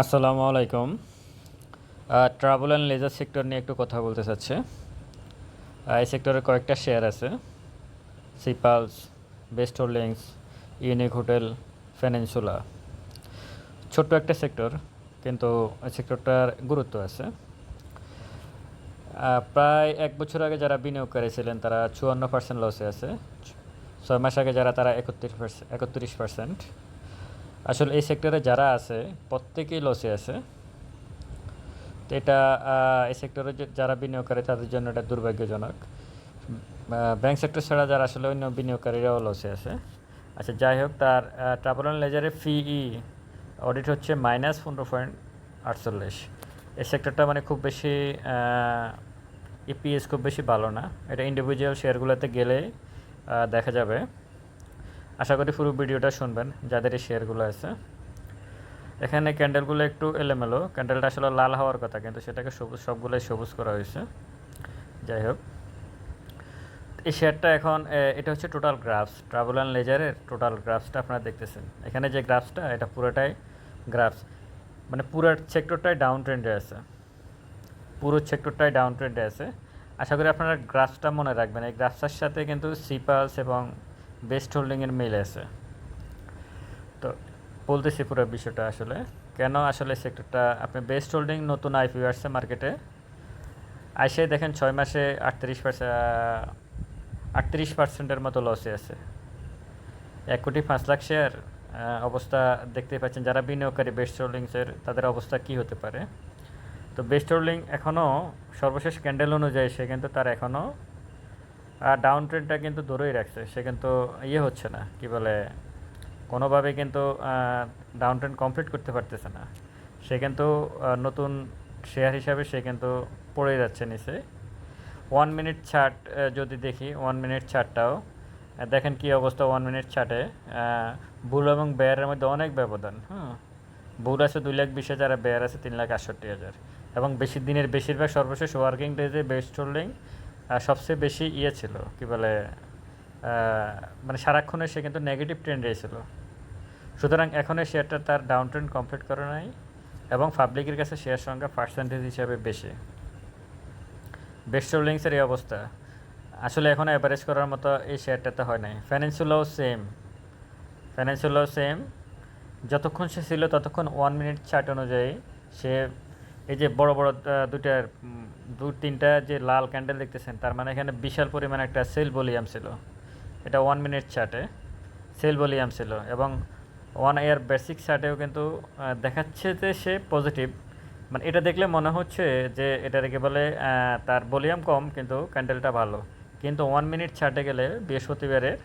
আসসালামু আলাইকুম। Travel and laser sector নিয়ে একটু কথা বলতে চাচ্ছে। এই সেক্টরে কয়েকটা শেয়ার আছে। Seapearl Best Holdings Unique Hotel Peninsula ছোট্ট একটা সেক্টর কিন্তু এই সেক্টরটার গুরুত্ব আছে। প্রায় এক বছর আগে যারা বিনিয়োগ করেছিলেন তারা চুয়ান্ন পার্সেন্ট লসে আছে। ছয় মাস আগে যারা, তারা একত্রিশ একত্রিশ পার্সেন্ট আসলে এই সেক্টরে যারা আছে, প্রত্যেকেই লসে আছে। তো এটা এই সেক্টরে যারা বিনিয়োগ করে তাদের জন্য এটা দুর্ভাগ্যজনক। ব্যাংক সেক্টর ছাড়া যারা আসলে অন্য বিনিয়োগকারীরাও লসে আছে। আচ্ছা যাই হোক, তার ট্রাভেল অ্যান্ড লেজারের ফিই অডিট হচ্ছে মাইনাস পনেরো পয়েন্ট আটচল্লিশ। এই সেক্টরটা মানে খুব বেশি ইপিএস খুব বেশি ভালো না। এটা ইন্ডিভিজুয়াল শেয়ারগুলোতে গেলে দেখা যাবে। আশা করি পুরো ভিডিওটা শুনবেন, যাদের এই শেয়ারগুলো আছে। এখানে ক্যান্ডেলগুলো একটু এলোমেলো, ক্যান্ডেলটা আসলে লাল হওয়ার কথা, কিন্তু সেটাকে সবুজ সবগুলোই সবুজ করা হয়েছে। যাই হোক। এই শেয়ারটা এখন এটা হচ্ছে টোটাল গ্রাফস, ট্রাভেল অ্যান্ড লেজারের টোটাল গ্রাফসটা আপনারা দেখতেছেন। এখানে যে গ্রাফসটা, এটা পুরোটাই গ্রাফস। মানে পুরো সেক্টরটাই ডাউন ট্রেন্ডে আছে। পুরো সেক্টরটাই ডাউন ট্রেন্ডে আছে। আশা করি আপনারা গ্রাফসটা মনে রাখবেন। এই গ্রাফসটার সাথে কিন্তু সিপালস এবং বেস্ট হোল্ডিংয়ের মিল আছে। তো বলতেছি পুরো বিষয়টা আসলে, কেন আসলে সেক্টরটা আপনি বেস্ট হোল্ডিং নতুন আইপিও আসছে মার্কেটে আইসে দেখেন ছয় মাসে আটত্রিশ পার্সেন্ট আটত্রিশ পার্সেন্টের মতো লসে আছে। এক কোটি পাঁচ লাখ শেয়ার অবস্থা দেখতেই পাচ্ছেন, যারা বিনিয়োগকারী বেস্ট হোল্ডিংসের তাদের অবস্থা কি হতে পারে? তো বেস্ট হোল্ডিং এখনও সর্বশেষ ক্যান্ডেল অনুযায়ী সে কিন্তু তার এখনও ডাউন ট্রেন্ডটা কিন্তু ধরেই রাখছে, সে কিন্তু ইয়ে হচ্ছে না, কি বলে কোনোভাবে কিন্তু ডাউন ট্রেন্ড কমপ্লিট করতে পারতেছে না। সে কিন্তু নতুন শেয়ার হিসাবে সে কিন্তু পড়ে যাচ্ছে নিচে। ওয়ান মিনিট ছাট যদি দেখি ওয়ান মিনিট ছাটটাও দেখেন কি অবস্থা ওয়ান মিনিট ছাটে ভুল এবং বেয়ারের মধ্যে অনেক ব্যবধান হ্যাঁ ভুল আছে দুই লাখ বিশ হাজার আর বেয়ার আছে তিন লাখ আটষট্টি হাজার। এবং বেশি দিনের বেশিরভাগ সর্বশেষ ওয়ার্কিং ডেজে বেস্ট হোল্ডিং সবচেয়ে বেশি ইয়ে ছিল, কি বলে মানে সারাক্ষণে সে কিন্তু নেগেটিভ ট্রেন্ডে ছিল। সুতরাং এখন এই শেয়ারটা তার ডাউন ট্রেন্ড কমপ্লিট করে নাই এবং পাবলিকের কাছে শেয়ার সংখ্যা পার্সেন্টেজ হিসাবে বেশি। বেস্ট হোল্ডিংসের এই অবস্থা। আসলে এখন অ্যাভারেজ করার মতো এই শেয়ারটাতে হয় নাই। ফাইন্যান্সিয়ালও সেম ফাইন্যান্সিয়ালও সেম যতক্ষণ সে ছিল ততক্ষণ ওয়ান মিনিট চার্ট অনুযায়ী সে এই যে বড় বড় দুটার দু তিনটা যে লাল ক্যান্ডেল দেখতেছেন, তার মানে এখানে বিশাল পরিমাণে একটা সেল ভলিউম ছিল। এটা ওয়ান মিনিট চার্টে সেল ভলিউম ছিল এবং ওয়ান ইয়ার বেসিক চার্টেও কিন্তু দেখাচ্ছে যে সে পজিটিভ মানে এটা দেখলে মনে হচ্ছে যে এটাকে বলে তার ভলিউম কম, কিন্তু ক্যান্ডেলটা ভালো। কিন্তু ওয়ান মিনিট চার্টে গেলে বৃহস্পতিবারের,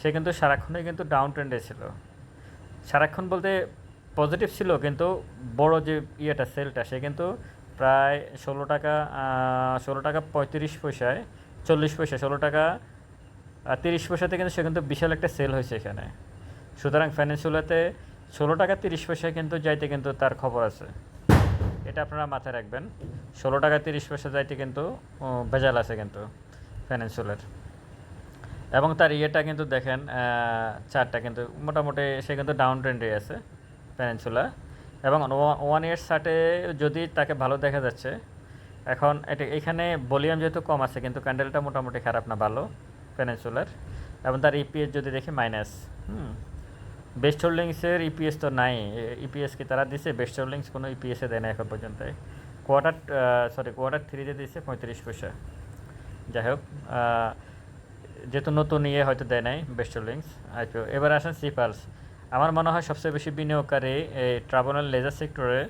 সে কিন্তু সারাক্ষণই কিন্তু ডাউন ট্রেন্ডে ছিল। সারাক্ষণ বলতে পজিটিভ ছিল, কিন্তু বড় যে ইয়েটা সেলটা সে কিন্তু প্রায় ষোলো টাকা ষোলো টাকা পঁয়ত্রিশ পয়সায়, চল্লিশ পয়সা ষোলো টাকা তিরিশ পয়সাতে কিন্তু সে কিন্তু বিশাল একটা সেল হয়েছে এখানে। সুতরাং ফাইন্যান্সিয়ালাতে ষোলো টাকা তিরিশ পয়সায় কিন্তু যাইতে কিন্তু তার খবর আছে। এটা আপনারা মাথায় রাখবেন। ষোলো টাকা তিরিশ পয়সা যাইতে কিন্তু ভেজাল আছে কিন্তু ফাইন্যান্সিয়ালের এবং তার ইয়েটা কিন্তু দেখেন চারটা কিন্তু, মোটামুটি সে কিন্তু ডাউন ট্রেন্ডে আছে পেনিনসুলা এবং ওয়ান ইয়ার চার্টে যদি তাকে ভালো দেখা যাচ্ছে, এখন এটা এখানে ভলিউম যেহেতু কম আছে, কিন্তু ক্যান্ডেলটা মোটামুটি খারাপ না, ভালো পেনিনসুলার। এবং তার ইপিএস যদি দেখি মাইনাস হুম। বেস্ট হোল্ডিংসের ইপিএস তো নাই। ইপিএস কি তারা দিছে? বেস্ট হোল্ডিংস কোনো ইপিএসে দেয় না এখন পর্যন্ত কোয়ার্টার সরি কোয়ার্টার থ্রিতে দিছে পঁয়ত্রিশ পয়সা। যাই হোক যেহেতু নতুন ইয়ে হয়তো দেয় নাই বেস্ট হোল্ডিংস আইপিও এবার আসেন সিপালস আমার মনে হয় সবচেয়ে বেশি বিনিয়োগকারী এই ট্রাভেল লেজার সেক্টরে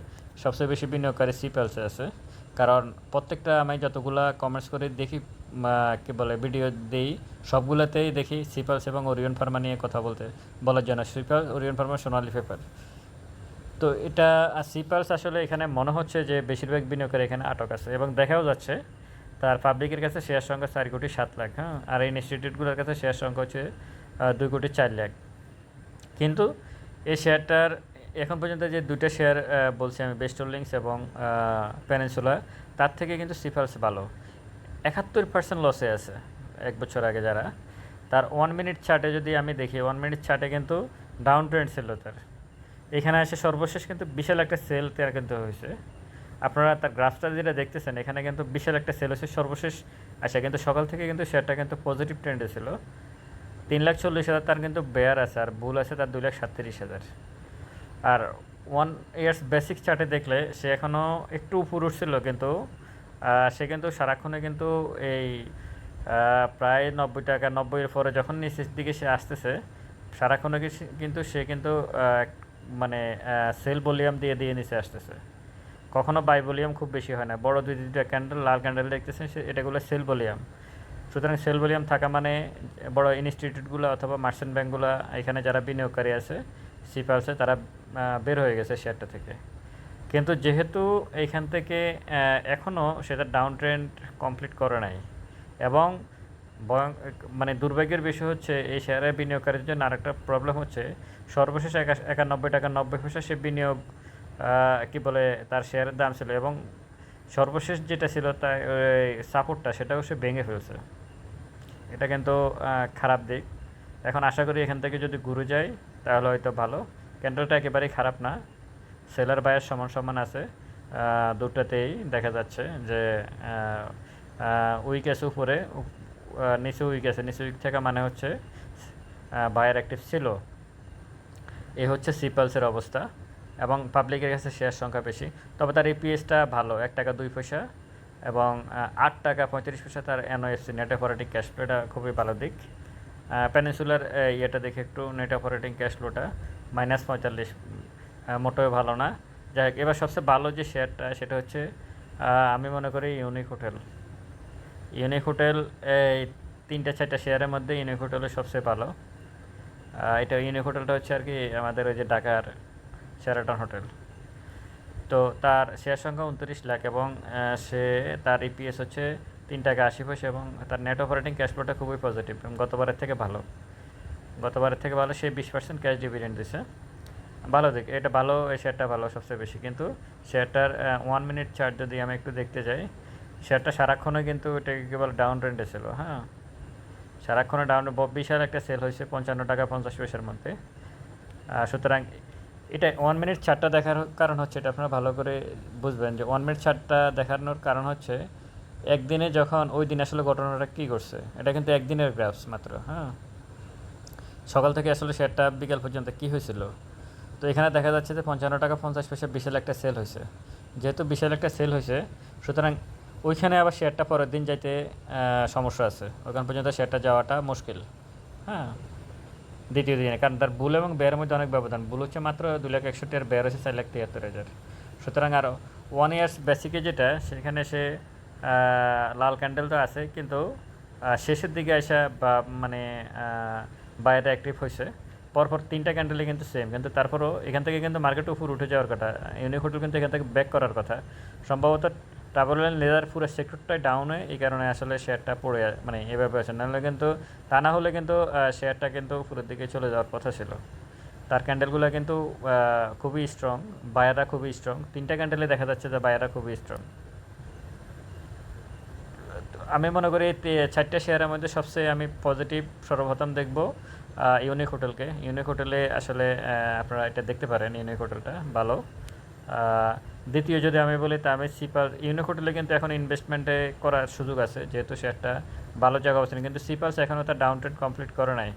সবচেয়ে বেশি বিনিয়োগকারী সিপালসে আছে। কারণ প্রত্যেকটা আমি যতগুলা কমেন্টস করে, দেখি কী বলে ভিডিও দিই, সবগুলোতেই দেখি সিপালস এবং ওরিয়ন ফার্মা নিয়ে কথা বলতে, বলার জন্য। সিপাল ওরিয়ন ফার্মা, সোনালি পেপার তো এটা সিপালস আসলে এখানে মনে হচ্ছে যে বেশিরভাগ বিনিয়োগকারী এখানে আটক আছে এবং দেখাও যাচ্ছে, তার পাবলিকের কাছে শেয়ার সংখ্যা চার কোটি সাত লাখ হ্যাঁ? আর এই ইনস্টিটিউটগুলোর কাছে শেয়ার সংখ্যা হচ্ছে দুই কোটি চার লাখ। কিন্তু এই শেয়ারটার এখন পর্যন্ত যে দুইটা শেয়ার বলছি আমি বেস্ট হোল্ডিংস এবং পেনিনসুলা তার থেকে কিন্তু সিফালস ভালো। একাত্তর পার্সেন্ট লসে আছে এক বছর আগে যারা। তার ওয়ান মিনিট চার্টে যদি আমি দেখি ওয়ান মিনিট চার্টে কিন্তু ডাউন ট্রেন্ড ছিল তার। এখানে এসে সর্বশেষ কিন্তু বিশাল একটা সেল তৈরি কিন্তু হয়েছে। আপনারা তার গ্রাফটা যেটা দেখতেছেন, এখানে কিন্তু বিশাল একটা সেল হয়েছে। সর্বশেষ আসে কিন্তু সকাল থেকে কিন্তু শেয়ারটা কিন্তু পজিটিভ ট্রেন্ডে ছিল। তিন লাখ চল্লিশ হাজার তার কিন্তু বেয়ার আছে আর বুল আছে তার দুই লাখ সাতত্রিশ হাজার। আর ওয়ান ইয়ার্স বেসিক চার্টে দেখলে সে এখনও একটু উপর উঠছিল কিন্তু সে কিন্তু সারাক্ষণে কিন্তু এই প্রায় নব্বই টাকা, নব্বইয়ের পরে যখন নিচের দিকে সে আসতেছে, সারাক্ষণে কিন্তু সে কিন্তু মানে সেল ভলিউম দিয়ে দিয়ে নিচে আসতেছে। কখনো বাই ভলিউম খুব বেশি হয় না। বড় দুই দুইটা ক্যান্ডেল লাল ক্যান্ডেল দেখতেছেন সে এটাগুলো সেল ভলিউম সুতরাং সেল ভলিউম থাকা মানে বড় ইনস্টিটিউটগুলো অথবা মার্চেন্ট ব্যাঙ্কগুলো এখানে যারা বিনিয়োগকারী আছে, সিপালসে তারা বের হয়ে গেছে শেয়ারটা থেকে। কিন্তু যেহেতু এইখান থেকে এখনও সেটা ডাউন ট্রেন্ড কমপ্লিট করে নাই এবং মানে দুর্ভাগ্যের বিষয় হচ্ছে এই শেয়ারে বিনিয়োগকারীর জন্য আরেকটা প্রবলেম হচ্ছে সর্বশেষ একা- একানব্বই টাকা নব্বই পয়সা সে বিনিয়োগ কি বলে তার শেয়ারের দাম ছিল এবং সর্বশেষ যেটা ছিল তার সাপোর্টটা সেটাও সে ভেঙে ফেলছে। এটা কিন্তু খারাপ দিক। এখন আশা করি এখান থেকে যদি ঘুরে যায়, তাহলে হয়তো ভালো। ক্যান্ডেলটা একেবারেই খারাপ না। সেলার বায়ের সমান সমান আছে। দুটাতেই দেখা যাচ্ছে যে উইক আছে উপরে নিচে উইক আছে নিচে উইক থাকা মানে হচ্ছে বায়ার অ্যাক্টিভ ছিল। এই হচ্ছে সিপালসের অবস্থা। এবং পাবলিকের কাছে শেয়ার সংখ্যা বেশি। তবে তার ইপিএসটা ভালো, এক টাকা দুই পয়সা। এবং আট টাকা পঁয়ত্রিশ পয়সা তার এনওএফসি নেট অপারেটিং ক্যাশ ফ্লোটা খুবই ভালো দিক। প্যানিসুলার ইয়েটা দেখে একটু নেট অপারেটিং ক্যাশ ফ্লোটা মাইনাস পঁয়তাল্লিশ মোটেও ভালো না। যাই হোক, এবার সবচেয়ে ভালো যে শেয়ারটা সেটা হচ্ছে আমি মনে করি ইউনিক হোটেল ইউনিক হোটেল এই তিনটা চারটা শেয়ারের মধ্যে ইউনিক হোটেলের সবচেয়ে ভালো। এটা ইউনিক হোটেলটা হচ্ছে আর কি আমাদের ওই যে ঢাকার শেরাটন হোটেল তো তার শেয়ার সংখ্যা উনত্রিশ লাখ এবং সে তার ইপিএস হচ্ছে তিন টাকা আশি পয়সা এবং তার নেট অপারেটিং ক্যাশ ফ্লোটা খুবই পজিটিভ এবং গতবারের থেকে ভালো। গতবারের থেকে ভালো, সে বিশ পার্সেন্ট ক্যাশ ডিভিডেন্ড দিছে। ভালো দিক, এটা ভালো, এই শেয়ারটা ভালো সবচেয়ে বেশি। কিন্তু শেয়ারটার ওয়ান মিনিট চার্ট যদি আমি একটু দেখতে যাই শেয়ারটা সারাক্ষণে কিন্তু এটা কেবল ডাউন ট্রেন্ডে ছিল হ্যাঁ? সারাক্ষণে ডাউন বিশাল একটা সেল হয়েছে, পঞ্চান্ন টাকা পঞ্চাশ পয়সার মধ্যে। সুতরাং এটা ওয়ান মিনিট চারটা দেখার কারণ হচ্ছে এটা আপনারা ভালো করে বুঝবেন যে ওয়ান মিনিট চারটা দেখানোর কারণ হচ্ছে একদিনে যখন ওই দিন আসলে ঘটনাটা কী করছে এটা কিন্তু একদিনের গ্রাফস মাত্র হ্যাঁ? সকাল থেকে আসলে শেয়ারটা বিকেল পর্যন্ত কী হয়েছিল? তো এখানে দেখা যাচ্ছে যে পঞ্চান্ন টাকা পঞ্চাশ পয়সা বিশাল একটা সেল হয়েছে। যেহেতু বিশাল একটা সেল হয়েছে, সুতরাং ওইখানে আবার শেয়ারটা পরের দিন যাইতে সমস্যা আছে। ওখান পর্যন্ত শেয়ারটা যাওয়াটা মুশকিল হ্যাঁ? দ্বিতীয় দিনে, কারণ তার বুল এবং বেয়ের মধ্যে অনেক ব্যবধান। বুল হচ্ছে মাত্র দু লাখ একষট্টি আর বেয়ার হচ্ছে চার লাখ তিয়াত্তর হাজার। সুতরাং আরও ওয়ান ইয়ার্স বেসিকে যেটা, সেখানে সে লাল ক্যান্ডেল তো আছে, কিন্তু শেষের দিকে আসা বা মানে বাইরে অ্যাক্টিভ হয়েছে পরপর তিনটা ক্যান্ডেলে কিন্তু সেম কিন্তু তারপরও এখান থেকে কিন্তু মার্কেট উপর উঠে যাওয়ার কথা। ইউনিক হোটেল কিন্তু এখান থেকে ব্যাক করার কথা। সম্ভবত ট্রাভেল অ্যান্ড লেদার পুরো সেক্টরটাই ডাউন হয়, এই কারণে আসলে শেয়ারটা পড়ে মানে এভাবে আছে নাহলে কিন্তু, তা না হলে কিন্তু শেয়ারটা কিন্তু উপরের দিকে চলে যাওয়ার কথা ছিল। তার ক্যান্ডেলগুলো কিন্তু খুবই স্ট্রং বায়াররা খুবই স্ট্রং তিনটা ক্যান্ডেলে দেখা যাচ্ছে যে বায়াররা খুবই স্ট্রং আমি মনে করি চারটে শেয়ারের মধ্যে সবচেয়ে আমি পজিটিভ সর্বপ্রথম দেখব ইউনিক হোটেলকে ইউনিক হোটেলে আসলে আপনারা এটা দেখতে পারেন ইউনিক হোটেলটা ভালো। দ্বিতীয় যদি আমি বলি, তা আমি সিপার, ইউনিক হোটেলে কিন্তু এখন ইনভেস্টমেন্টে করার সুযোগ আছে, যেহেতু সে একটা ভালো জায়গা অবস্থান, কিন্তু সিপার্স এখনও তার ডাউন ট্রেন্ড কমপ্লিট করে নাই।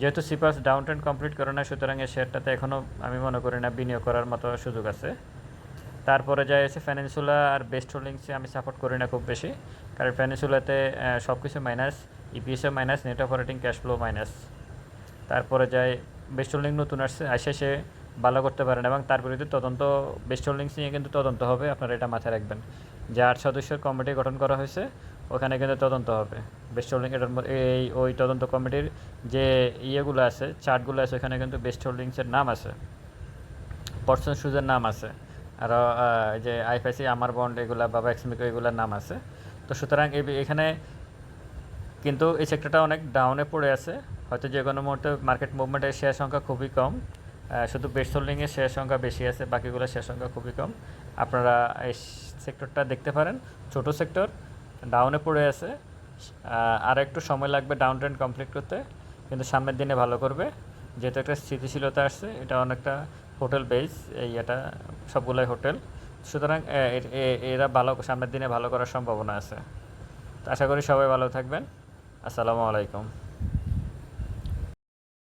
যেহেতু সিপার্স ডাউন ট্রেন্ড কমপ্লিট করে নাই, সুতরাং এই শেয়ারটাতে এখনও আমি মনে করি না বিনিয়োগ করার মতো সুযোগ আছে। তারপরে যায় এসে ফ্যানেন্সুলা আর বেস্ট হোল্ডিংসে আমি সাপোর্ট করি না খুব বেশি, কারণ ফ্যানেন্সুলাতে সব কিছু minus ইপিএসও minus net operating cash flow minus তারপরে যায় বেস্ট হোল্ডিং নতুন আসছে, আসে সে ভালো করতে পারেন এবং তার বিরুদ্ধে তদন্ত, বেস্ট হোল্ডিংস নিয়ে কিন্তু তদন্ত হবে, আপনারা এটা মাথায় রাখবেন। যে আট সদস্যের কমিটি গঠন করা হয়েছে, ওখানে কিন্তু তদন্ত হবে। বেস্ট হোল্ডিং এটার এই, ওই তদন্ত কমিটির যে ইয়েগুলো আছে, চার্টগুলো আছে, ওখানে কিন্তু বেস্ট হোল্ডিংসের নাম আছে। পর্সন সুজের নাম আছে। আরও যে আইফআইসি আমার বন্ড এগুলা বাবা এক্সমিকো এগুলোর নাম আছে। তো সুতরাং এখানে কিন্তু এই সেক্টরটা অনেক ডাউনে পড়ে আছে। হয়তো যে কোনো মুহূর্তে মার্কেট মুভমেন্টের শেয়ার সংখ্যা খুবই কম। শুধু বেস্ট হোল্ডিংয়ের শেয়ার সংখ্যা বেশি আছে, বাকিগুলো শেয়ার সংখ্যা খুবই কম। আপনারা এই সেক্টরটা দেখতে পারেন, ছোট সেক্টর ডাউনে পড়ে আছে। আর একটু সময় লাগবে ডাউন ট্রেন্ড কমপ্লিট করতে, কিন্তু সামনের দিনে ভালো করবে। যেহেতু একটা স্থিতিশীলতা আসছে, এটা অনেকটা হোটেল বেস এই এটা সবগুলাই হোটেল সুতরাং এরা ভালো, সামনের দিনে ভালো করার সম্ভাবনা আছে। তো আশা করি সবাই ভালো থাকবেন। আসসালামু আলাইকুম।